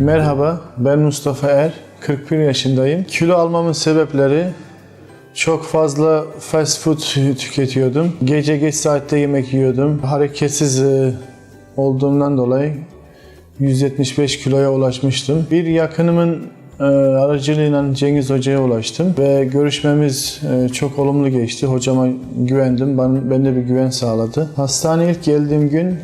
Merhaba, ben Mustafa Er, 41 yaşındayım. Kilo almamın sebepleri çok fazla fast food tüketiyordum. Gece geç saatte yemek yiyordum. Hareketsiz e, olduğumdan dolayı 175 kiloya ulaşmıştım. Bir yakınımın e, aracılığıyla Cengiz Hoca'ya ulaştım ve görüşmemiz e, çok olumlu geçti. Hocama güvendim. Ben, ben de bir güven sağladı. Hastaneye ilk geldiğim gün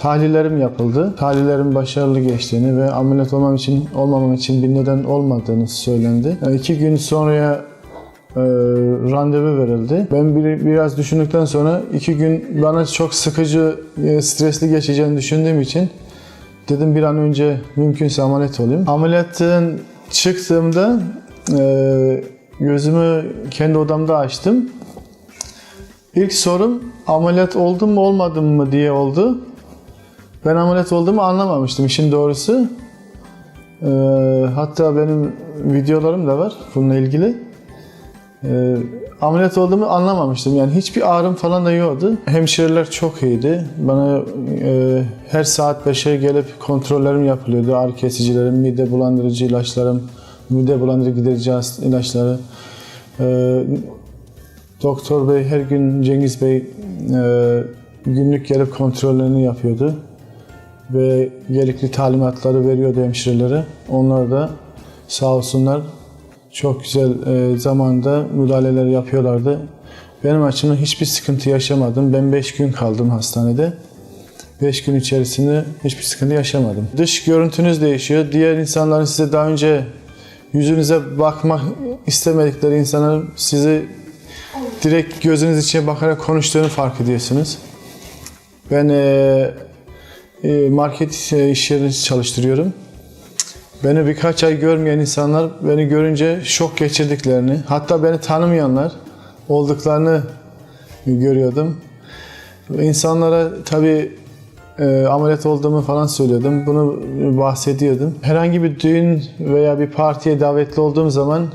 tahlillerim yapıldı. Tahlillerin başarılı geçtiğini ve ameliyat olmam için olmamam için bir neden olmadığını söylendi. E, iki gün sonraya e, randevu verildi. Ben bir, biraz düşündükten sonra iki gün bana çok sıkıcı, e, stresli geçeceğini düşündüğüm için dedim bir an önce mümkünse ameliyat olayım. Ameliyattan çıktığımda e, gözümü kendi odamda açtım. İlk sorum ameliyat oldum mu olmadım mı diye oldu. Ben ameliyat olduğumu anlamamıştım işin doğrusu. E, hatta benim videolarım da var bununla ilgili. E, ameliyat olduğumu anlamamıştım. Yani hiçbir ağrım falan da yoktu. Hemşireler çok iyiydi. Bana e, her saat 5'e gelip kontrollerim yapılıyordu. Ağrı kesicilerim, mide bulandırıcı ilaçlarım, mide bulandırıcı giderici ilaçları. E, Doktor Bey her gün Cengiz Bey e, günlük gelip kontrollerini yapıyordu ve gerekli talimatları veriyordu hemşirelere. Onlar da sağ olsunlar çok güzel e, zamanda müdahaleler yapıyorlardı. Benim açımdan hiçbir sıkıntı yaşamadım. Ben 5 gün kaldım hastanede. 5 gün içerisinde hiçbir sıkıntı yaşamadım. Dış görüntünüz değişiyor. Diğer insanların size daha önce yüzünüze bakmak istemedikleri insanların sizi direkt gözünüz içine bakarak konuştuğunu fark ediyorsunuz. Ben e, market e, iş yerinde çalıştırıyorum. Beni birkaç ay görmeyen insanlar beni görünce şok geçirdiklerini, hatta beni tanımayanlar olduklarını görüyordum. İnsanlara tabii e, ameliyat olduğumu falan söylüyordum. Bunu bahsediyordum. Herhangi bir düğün veya bir partiye davetli olduğum zaman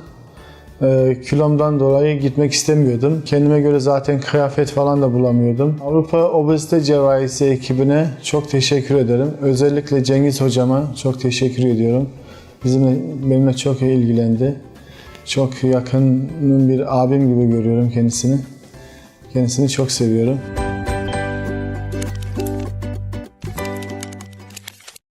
e, kilomdan dolayı gitmek istemiyordum. Kendime göre zaten kıyafet falan da bulamıyordum. Avrupa Obezite Cerrahisi ekibine çok teşekkür ederim. Özellikle Cengiz hocama çok teşekkür ediyorum. Bizimle, benimle çok iyi ilgilendi. Çok yakın bir abim gibi görüyorum kendisini. Kendisini çok seviyorum.